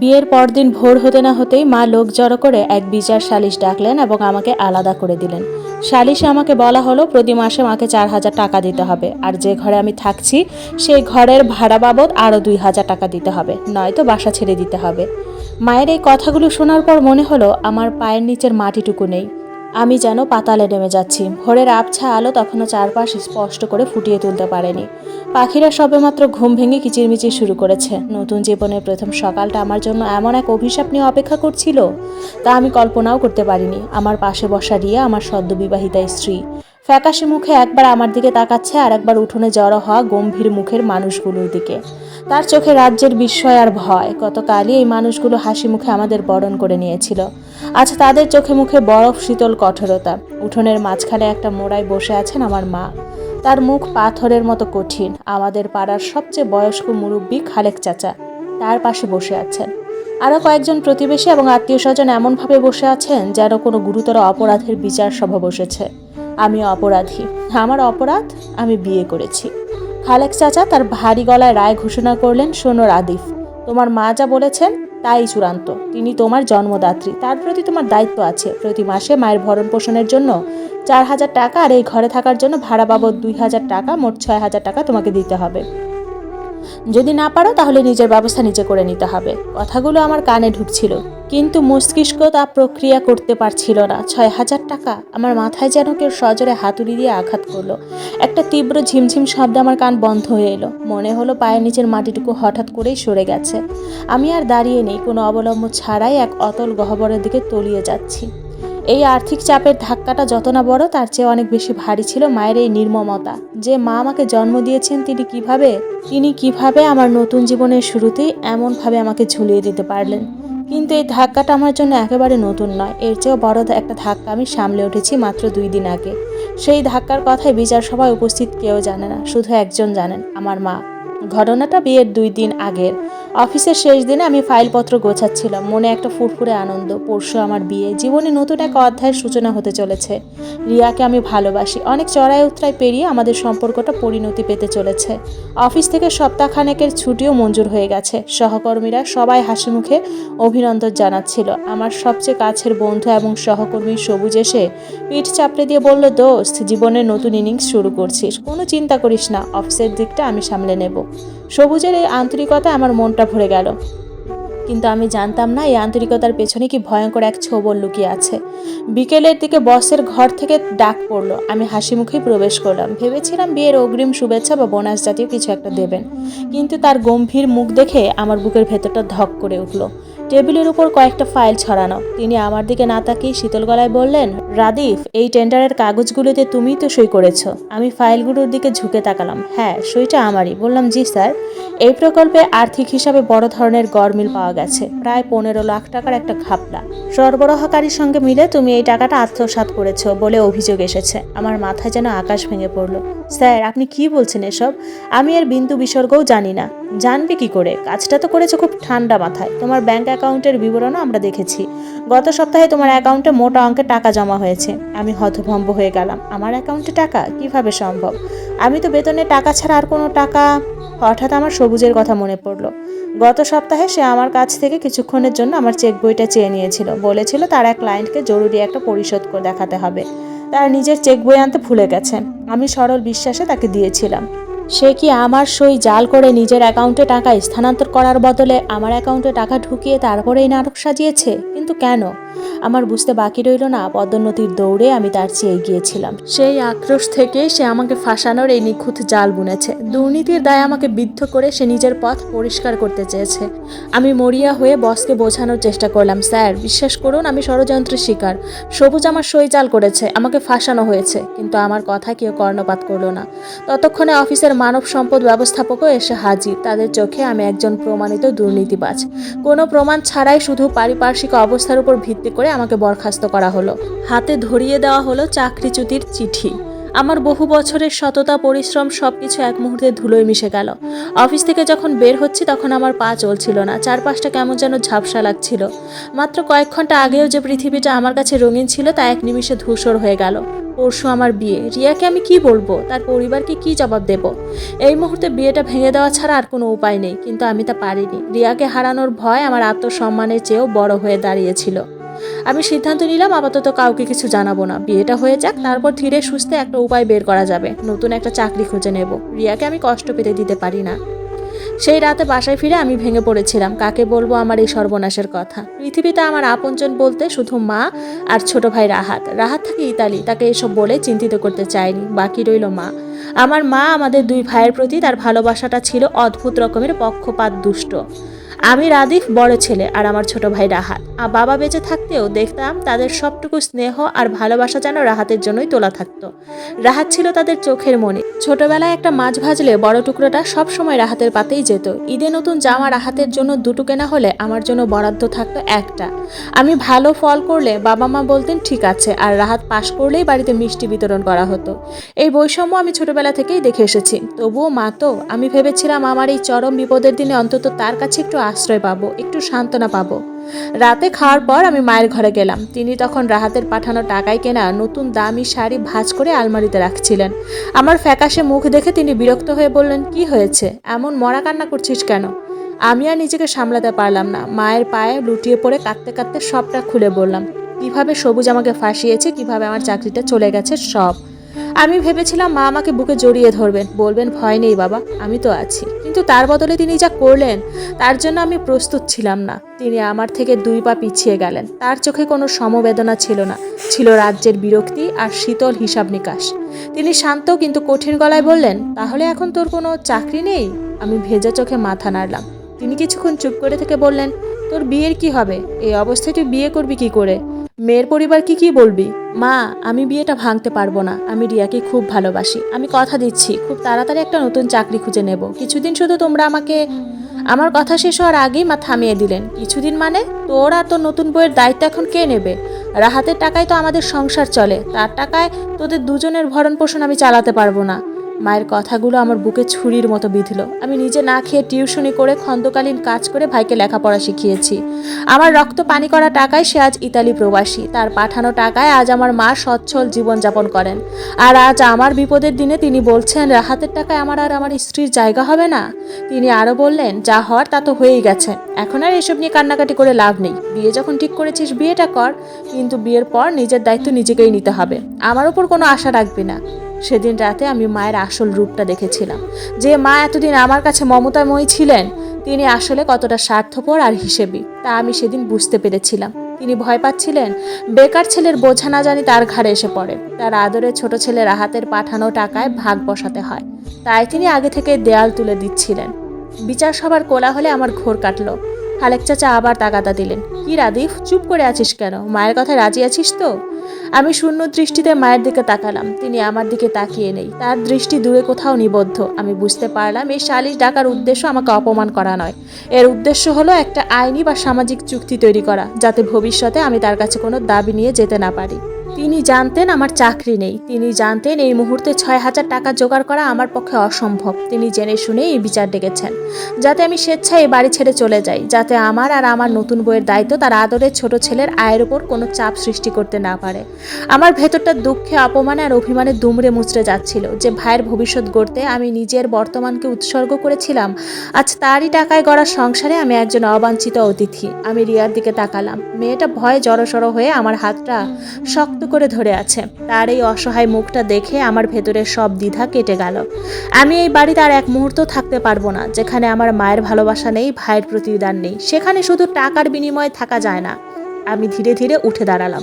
বিয়ের পরদিন ভোর হতে না হতেই মা লোক জড়ো করে এক বিচার সালিশ ডাকলেন এবং আমাকে আলাদা করে দিলেন। সালিশে আমাকে বলা হলো, প্রতি মাসে মাকে চার হাজার টাকা দিতে হবে। আর যে ঘরে আমি থাকছি, সেই ঘরের ভাড়া বাবদ আরও দুই হাজার টাকা দিতে হবে। নয়তো বাসা ছেড়ে দিতে হবে। মায়ের এই কথাগুলো শোনার পর মনে হলো, আমার পায়ের নিচের মাটিটুকু নেই। আমি যেন পাতালে নেমে যাচ্ছি। ভোরের আবছা আলো তখনও চারপাশ স্পষ্ট করে ফুটিয়ে তুলতে পারেনি। পাখিরা সবেমাত্র ঘুম ভেঙে কিচিরমিচির শুরু করেছে। নতুন জীবনের প্রথম সকালটা আমার জন্য এমন এক অভিশাপ নিয়ে অপেক্ষা করছিল, তা আমি কল্পনাও করতে পারিনি। আমার পাশে বসা রিয়া আমার সদ্য বিবাহিতা স্ত্রী। ফ্যাকাশে মুখে একবার আমার দিকে তাকাচ্ছে আর একবার উঠোনে জড়ো হওয়া গম্ভীর মুখের মানুষগুলোর দিকে। তার চোখে রাজ্যের বিস্ময় আর ভয়। গতকালই এই মানুষগুলো হাসি মুখে আমাদের বরণ করে নিয়েছিল। আজ তাদের চোখে মুখে বরফ, শীতল কঠোরতা। উঠোনের মাঝখানে একটা মোড়ায় বসে আছেন আমার মা। তার মুখ পাথরের মতো কঠিন। আমাদের পাড়ার সবচেয়ে বয়স্ক মুরব্বী খালেক চাচা তার পাশে বসে আছেন। আরও কয়েকজন প্রতিবেশী এবং আত্মীয় স্বজন এমনভাবে বসে আছেন যেন কোনো গুরুতর অপরাধের বিচার সভা বসেছে। আমি অপরাধী। আমার অপরাধ আমি বিয়ে করেছি। খালেক চাচা তার ভারী গলায় রায় ঘোষণা করলেন, শোনো আদিফ তোমার মা যা বলেছেন তাই চূড়ান্ত। তিনি তোমার জন্মদাত্রী। তার প্রতি তোমার দায়িত্ব আছে। প্রতি মাসে মায়ের ভরণ পোষণের জন্য চার হাজার টাকা আর এই ঘরে থাকার জন্য ভাড়া বাবদ দুই হাজার টাকা, মোট ছয় হাজার টাকা তোমাকে দিতে হবে। যদি না পারো তাহলে নিজের ব্যবস্থা নিজে করে নিতে হবে। কথাগুলো আমার কানে ঢুকছিল। কিন্তু মস্তিষ্ক তা প্রক্রিয়া করতে পারছিল না। ছয় হাজার টাকা। আমার মাথায় যেন কেউ সজোরে হাতুড়ি দিয়ে আঘাত করল। একটা তীব্র ঝিমঝিম শব্দ আমার কান বন্ধ হয়ে এলো। মনে হলো পায়ের নিচের মাটিটুকু হঠাৎ করেই সরে গেছে। আমি আর দাঁড়িয়ে নেই। কোনো অবলম্বন ছাড়াই এক অতল গহ্বরের দিকে তলিয়ে যাচ্ছি। এই আর্থিক চাপের ধাক্কাটা যত না বড়, তার চেয়ে অনেক বেশি ভারী ছিল মায়ের এই নির্মমতা। যে মা আমাকে জন্ম দিয়েছেন, তিনি কীভাবে? তিনি কীভাবে আমার নতুন জীবনের শুরুতেই এমনভাবে আমাকে ঝুলিয়ে দিতে পারলেন? কিন্তু এই ধাক্কাটা আমার জন্য একেবারে নতুন নয়। এর চেয়েও বড় একটা ধাক্কা আমি সামলে উঠেছি মাত্র দুই দিন আগে। সেই ধাক্কার কথায় বিচার সভায় উপস্থিত কেউ জানে না, শুধু একজন জানেন, আমার মা। ঘটনাটা বিয়ের দুই দিন আগের। অফিসের শেষ দিনে আমি ফাইলপত্র গোছাচ্ছিলাম, মনে একটা ফুরফুরে আনন্দ, পরশু আমার বিয়ে। জীবনে নতুন এক অধ্যায়ের সূচনা হতে চলেছে। রিয়াকে আমি ভালোবাসি, অনেক চড়াই উত্তরায় পেরিয়ে আমাদের সম্পর্কটা পরিণতি পেতে চলেছে। অফিস থেকে সপ্তাহখানেকের ছুটিও মঞ্জুর হয়ে গেছে। সহকর্মীরা সবাই হাসি মুখে অভিনন্দন জানাচ্ছিল। আমার সবচেয়ে কাছের বন্ধু এবং সহকর্মী সবুজ এসে পিঠ চাপড়ে দিয়ে বলল দোস্ত জীবনের নতুন ইনিংস শুরু করছিস। কোনো চিন্তা করিস না, অফিসের দিকটা আমি সামলে নেব। সবুজের এই আন্তরিকতা আমার মনটা ভরে গেল। কিন্তু আমি জানতাম না এই আন্তরিকতার পেছনে কি ভয়ঙ্কর এক ছোবল লুকিয়ে আছে। বিকেলের দিকে বসের ঘর থেকে ডাক পড়ল। আমি হাসি মুখেই প্রবেশ করলাম। ভেবেছিলাম বিয়ের অগ্রিম শুভেচ্ছা বা বোনাস জাতীয় কিছু একটা দেবেন। কিন্তু তার গম্ভীর মুখ দেখে আমার বুকের ভেতরটা ধক করে উঠল। টেবিলের উপর কয়েকটা ফাইল ছড়ানো। তিনি আমার দিকে না তাকিয়ে শীতল গলায় বললেন, রাদিফ, এই টেন্ডারের কাগজগুলোতে তুমিই তো সই করেছ। আমি ফাইলগুলোর দিকে ঝুঁকে তাকালাম। হ্যাঁ সইটা আমারই। বললাম, জি স্যার। এই প্রকল্পে আর্থিক হিসাবে বড় ধরনের গড়মিল পাওয়া গেছে। প্রায় পনেরো লাখ টাকার একটা ঘাপলা। সরবরাহকারীর সঙ্গে মিলে তুমি এই টাকাটা আত্মসাৎ করেছ বলে অভিযোগ এসেছে। আমার মাথায় যেন আকাশ ভেঙে পড়ল। স্যার, আপনি কি বলছেন এসব? আমি এর বিন্দু বিসর্গও জানি না। জানবে কি করে? কাজটা তো করেছ খুব ঠান্ডা মাথায়। তোমার ব্যাংক অ্যাকাউন্টের বিবরণও আমরা দেখেছি। গত সপ্তাহে তোমার অ্যাকাউন্টে মোটা অঙ্কের টাকা জমা হয়েছে। আমি হতভম্ব হয়ে গেলাম। আমার অ্যাকাউন্টে টাকা? কীভাবে সম্ভব? আমি তো বেতনে টাকা ছাড়া আর কোনো টাকা? হঠাৎ আমার সবুজের কথা মনে পড়ল। গত সপ্তাহে সে আমার কাছ থেকে কিছুক্ষণের জন্য আমার চেক বইটা চেয়ে নিয়েছিল। বলেছিল তার এক ক্লায়েন্টকে জরুরি একটা পরিশোধ করে দেখাতে হবে। তার নিজের চেক বই আনতে ভুলে গেছে। আমি সরল বিশ্বাসে তাকে দিয়েছিলাম। সে কি আমার সই জাল করে নিজের অ্যাকাউন্টে টাকা স্থানান্তর করার বদলে আমার অ্যাকাউন্টে টাকা ঢুকিয়ে তারপরেই নাটক সাজিয়েছে? কিন্তু কেন? আমার বুঝতে বাকি রইল না, পদোন্নতির দৌড়ে আমি তার চেয়ে এগিয়েছিলাম। সেই আক্রোশ থেকে সে আমাকে ফাঁসানোর এই নিখুঁত জাল বুনেছে। দুর্নীতির দায় আমাকে বিদ্ধ করে সে নিজের পথ পরিষ্কার করতে চেয়েছে। আমি মরিয়া হয়ে বসকে বোঝানোর চেষ্টা করলাম, স্যার, বিশ্বাস করুন, আমি ষড়যন্ত্রের শিকার। সবুজ আমার সই জাল করেছে, আমাকে ফাঁসানো হয়েছে, কিন্তু আমার কথা কেউ কর্ণপাত করল না। ততক্ষণে অফিসের মানব সম্পদ ব্যবস্থাপকও এসে হাজির। তাদের চোখে আমি একজন প্রমাণিত দুর্নীতিবাজ। কোনো প্রমাণ ছাড়াই শুধু পারিপার্শ্বিক অবস্থার উপর ভিত্তি করে আমাকে বরখাস্ত করা হলো। হাতে ধরিয়ে দেওয়া হলো চাকরিচ্যুতির চিঠি। আমার বহু বছরের সততা, পরিশ্রম সব কিছু এক মুহূর্তে ধুলোয় মিশে গেল। অফিস থেকে যখন বের হচ্ছি তখন আমার পা চলছিল না, চারপাশটা কেমন যেন ঝাপসা লাগছিল। মাত্র কয়েক ঘণ্টা আগেও যে পৃথিবীটা আমার কাছে রঙিন ছিল তা এক নিমিষে ধূসর হয়ে গেল। পরশু আমার বিয়ে। রিয়াকে আমি কি বলব? তার পরিবারকে কি জবাব দেব? এই মুহূর্তে বিয়েটা ভেঙে দেওয়া ছাড়া আর কোনো উপায় নেই, কিন্তু আমি তা পারিনি। রিয়াকে হারানোর ভয় আমার আত্মসম্মানের চেয়েও বড় হয়ে দাঁড়িয়েছিল। আমি সিদ্ধান্ত নিলাম আপাতত কাউকে কিছু জানাব না। বিয়েটা হয়ে যাক, তারপর ধীরে সুস্থে একটা উপায় বের করা যাবে। নতুন একটা চাকরি খুঁজে নেব। রিয়াকে আমি কষ্ট পেতে দিতে পারি না। সেই রাতে বাসায় ফিরে আমি ভেঙে পড়েছিলাম। কাকে বলব আমার এই সর্বনাশের কথা? পৃথিবীতে আমার আপনজন বলতে শুধু মা আর ছোট ভাই রাহাত। রাহাত থাকে ইতালি। তাকে এসব বলে চিন্তিত করতে চাইনি বাকি রইল মা। আমার মা আমাদের দুই ভাইয়ের প্রতি তার ভালোবাসাটা ছিল অদ্ভুত রকমের পক্ষপাত দুষ্ট। আমি রাদিফ বড় ছেলে আর আমার ছোট ভাই রাহাত। আর বাবা বেঁচে থাকতেও দেখতাম তাদের সবটুকু স্নেহ আর ভালোবাসা যেন রাহাতের জন্যই তোলা থাকতো। রাহাত ছিল তাদের চোখের মনে। ছোটবেলায় একটা মাছ ভাজলে বড় টুকরোটা সব সময় রাহাতের পাতেই যেত। ঈদে নতুন জামা রাহাতের জন্য দুটো কেনা হলে আমার জন্য বরাদ্দ থাকতো একটা। আমি ভালো ফল করলে বাবা মা বলতেন, ঠিক আছে। আর রাহাত পাশ করলেই বাড়িতে মিষ্টি বিতরণ করা হতো। এই বৈষম্য আমি ছোটবেলা থেকেই দেখে এসেছি। তবুও মা তো, আমি ভেবেছিলাম আমার এই চরম বিপদের দিনে অন্তত তার কাছে একটু আশ্রয় পাবো, একটু সান্ত্বনা পাবো। রাতে খাওয়ার পর আমি মায়ের ঘরে গেলাম। তিনি তখন রাহাতের পাঠানো টাকায় কেনা নতুন দামি শাড়ি ভাজ করে আলমারিতে রাখছিলেন। আমার ফ্যাকাশে মুখ দেখে তিনি বিরক্ত হয়ে বললেন, কি হয়েছে? এমন মরা কান্না করছিস কেন? আমি আর নিজেকে সামলাতে পারলাম না। মায়ের পায়ে লুটিয়ে পড়ে কাঁদতে কাঁদতে সবটা খুলে বললাম, কীভাবে সবুজ আমাকে ফাঁসিয়েছে, কীভাবে আমার চাকরিটা চলে গেছে, সব। আমি ভেবেছিলাম মা আমাকে বুকে জড়িয়ে ধরবেন। বলবেন, ভয় নেই বাবা, আমি তো আছি। কিন্তু তার বদলে তিনি যা করলেন, তার জন্য আমি প্রস্তুত ছিলাম না। তিনি আমার থেকে দুই পা পিছিয়ে গেলেন। তার চোখে কোনো সমবেদনা ছিল না। ছিল রাজ্যের বিরক্তি আর শীতল হিসাব নিকাশ। তিনি শান্ত কিন্তু কঠিন গলায় বললেন, তাহলে এখন তোর কোনো চাকরি নেই? আমি ভেজা চোখে মাথা নাড়লাম। তিনি কিছুক্ষণ চুপ করে থেকে বললেন, তোর বিয়ের কি হবে? এই অবস্থায় তুই বিয়ে করবি কি করে? মেয়ের পরিবার কি কি বলবি? মা, আমি বিয়েটা ভাঙতে পারব না। আমি রিয়াকে খুব ভালোবাসি। আমি কথা দিচ্ছি। খুব তাড়াতাড়ি একটা নতুন চাকরি খুঁজে নেব। কিছুদিন শুধু তোমরা আমাকে আমার কথা শেষ হওয়ার আগেই মা থামিয়ে দিলেন। কিছুদিন মানে? তোর আর তোর নতুন বইয়ের দায়িত্ব এখন কে নেবে? রাহাতের টাকায় তো আমাদের সংসার চলে। তার টাকায় তোদের দুজনের ভরণ পোষণ আমি চালাতে পারব না। মায়ের কথাগুলো আমার বুকে ছুরির মতো বিঁধল। আমি নিজে না খেয়ে টিউশনি করে খন্দকালীন কাজ করে ভাইকে লেখাপড়া শিখিয়েছি। আমার রক্ত পানি করা টাকায় সে আজ ইতালি প্রবাসী। তার পাঠানো টাকায় আজ আমার মা সচ্ছল জীবনযাপন করেন। আর আজ আমার বিপদের দিনে তিনি বলছেন, রাহাতের টাকায় আমার আর আমার স্ত্রীর জায়গা হবে না? তিনি আরও বললেন, যা হওয়ার তা তো হয়েই গেছে। এখন আর এসব নিয়ে কান্নাকাটি করে লাভ নেই। বিয়ে যখন ঠিক করেছিস, বিয়েটা কর। কিন্তু বিয়ের পর নিজের দায়িত্ব নিজেকেই নিতে হবে। আমার উপর কোনো আশা রাখবি না। সেদিন রাতে আমি মায়ের আসল রূপটা দেখেছিলাম। যে মা এতদিন আমার কাছে মমতাময়ী ছিলেন, তিনি আসলে কতটা স্বার্থপর আর হিসেবি, তা আমি সেদিন বুঝতে পেরেছিলাম। তিনি ভয় পাচ্ছিলেন, বেকার ছেলের বোঝা না জানি তার ঘাড়ে এসে পড়ে। তার আদরে ছোট ছেলে রাহাতের পাঠানো টাকায় ভাগ বসাতে হয়। তাই তিনি আগে থেকে দেয়াল তুলে দিচ্ছিলেন। বিচার সবার কোলাহলে আমার ঘোর কাটলো। খালেক চাচা আবার তাগাদা দিলেন, কি রাদিফ, চুপ করে আছিস কেন? মায়ের কথায় রাজি আছিস তো? আমি শূন্য দৃষ্টিতে মায়ের দিকে তাকালাম। তিনি আমার দিকে তাকিয়ে নেই। তার দৃষ্টি দূরে কোথাও নিবদ্ধ। আমি বুঝতে পারলাম, এই সালিশ ডাকার উদ্দেশ্য আমাকে অপমান করা নয়। এর উদ্দেশ্য হলো একটা আইনি বা সামাজিক চুক্তি তৈরি করা, যাতে ভবিষ্যতে আমি তার কাছে কোনো দাবি নিয়ে যেতে না পারি। তিনি জানতেন আমার চাকরি নেই। তিনি জানতেন এই মুহূর্তে ছয় হাজার টাকা জোগাড় করা আমার পক্ষে অসম্ভব। তিনি জেনে শুনে এই বিচার ডেকেছেন, যাতে আমি স্বেচ্ছায় এই বাড়ি ছেড়ে চলে যাই, যাতে আমার আর আমার নতুন বইয়ের দায়িত্ব তার আদরের ছোট ছেলের আয়ের উপর কোনো চাপ সৃষ্টি করতে না পারে। আমার ভেতরটা দুঃখে, অপমানে আর অভিমানে দুমড়ে মুচড়ে যাচ্ছিল যে ভাইয়ের ভবিষ্যৎ গড়তে আমি নিজের বর্তমানকে উৎসর্গ করেছিলাম। আজ তারই টাকায় গড়া সংসারে আমি একজন অবাঞ্ছিত অতিথি। আমি রিয়ার দিকে তাকালাম। মেয়েটা ভয়ে জড়সড় হয়ে আমার হাতটা শক্ত করে ধরে আছে। তার এই অসহায় মুখটা দেখে আমার ভেতরে সব দ্বিধা কেটে গেল। আমি এই বাড়িতে আর এক মুহূর্ত থাকতে পারব না, যেখানে আমার মায়ের ভালোবাসা নেই, ভাইয়ের প্রতিদান নেই। সেখানে শুধু টাকার বিনিময়ে থাকা যায় না। আমি ধীরে ধীরে উঠে দাঁড়ালাম।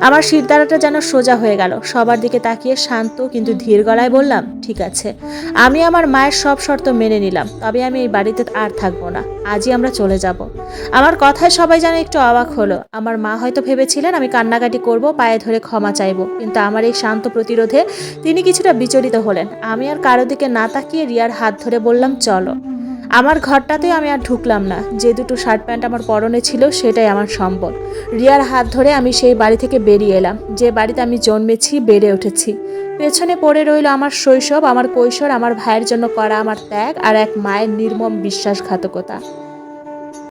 আমার শিরদাঁড়াটা যেন সোজা হয়ে গেল। সবার দিকে তাকিয়ে শান্ত কিন্তু ধীর গলায় বললাম, ঠিক আছে। আমি আমার মায়ের সব শর্ত মেনে নিলাম। তবে আমি এই বাড়িতে আর থাকব না। আজই আমরা চলে যাব। আমার কথায় সবাই যেন একটু অবাক হলো। আমার মা হয়তো ভেবেছিলেন আমি কান্নাকাটি করব, পায়ে ধরে ক্ষমা চাইব। কিন্তু আমার এই শান্ত প্রতিরোধে তিনি কিছুটা বিচলিত হলেন। আমি আর কারও দিকে না তাকিয়ে রিয়ার হাত ধরে বললাম, চলো। আমার ঘরটাতে আমি আর ঢুকলাম না। যে দুটো শার্ট প্যান্ট আমার পরনে ছিল, সেটাই আমার সম্বল। রিয়ার হাত ধরে আমি সেই বাড়ি থেকে বেরিয়ে এলাম। যে বাড়িতে আমি জন্মেছি, বেড়ে উঠেছি। পেছনে পড়ে রইল আমার শৈশব, আমার কৈশোর, আমার ভাইয়ের জন্য করা আমার ত্যাগ আর এক মায়ের নির্মম বিশ্বাসঘাতকতা।